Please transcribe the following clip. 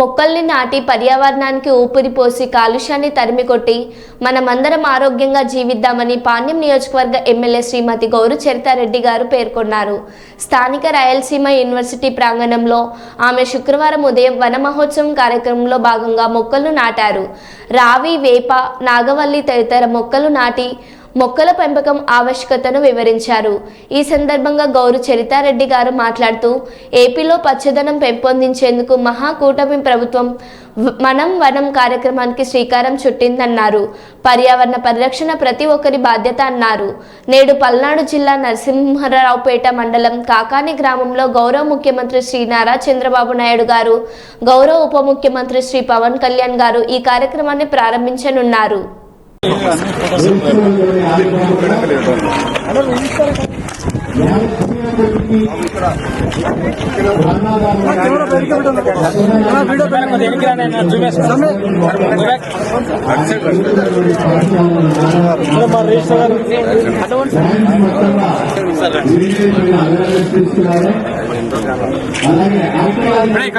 మొక్కల్ని నాటి పర్యావరణానికి ఊపిరి పోసి కాలుష్యాన్ని తరిమికొట్టి మనమందరం ఆరోగ్యంగా జీవిద్దామని పాణ్యం నియోజకవర్గ ఎమ్మెల్యే శ్రీమతి గౌరు చరితారెడ్డి గారు పేర్కొన్నారు. స్థానిక రాయలసీమ యూనివర్సిటీ ప్రాంగణంలో ఆమె శుక్రవారం ఉదయం వన మహోత్సవం కార్యక్రమంలో భాగంగా మొక్కలు నాటారు. రావి వేప నాగవల్లి తదితర మొక్కలు నాటి మొక్కల పెంపకం ఆవశ్యకతను వివరించారు. ఈ సందర్భంగా గౌరు చరితారెడ్డి గారు మాట్లాడుతూ ఏపీలో పచ్చదనం పెంపొందించేందుకు మహాకూటమి ప్రభుత్వం మనం వనం కార్యక్రమానికి శ్రీకారం చుట్టిందన్నారు. పర్యావరణ పరిరక్షణ ప్రతి ఒక్కరి బాధ్యత అన్నారు. నేడు పల్నాడు జిల్లా నరసింహరావుపేట మండలం కాకాని గ్రామంలో గౌరవ ముఖ్యమంత్రి శ్రీ నారా చంద్రబాబు నాయుడు గారు గౌరవ ఉప ముఖ్యమంత్రి శ్రీ పవన్ కళ్యాణ్ గారు ఈ కార్యక్రమాన్ని ప్రారంభించనున్నారు. అలాగే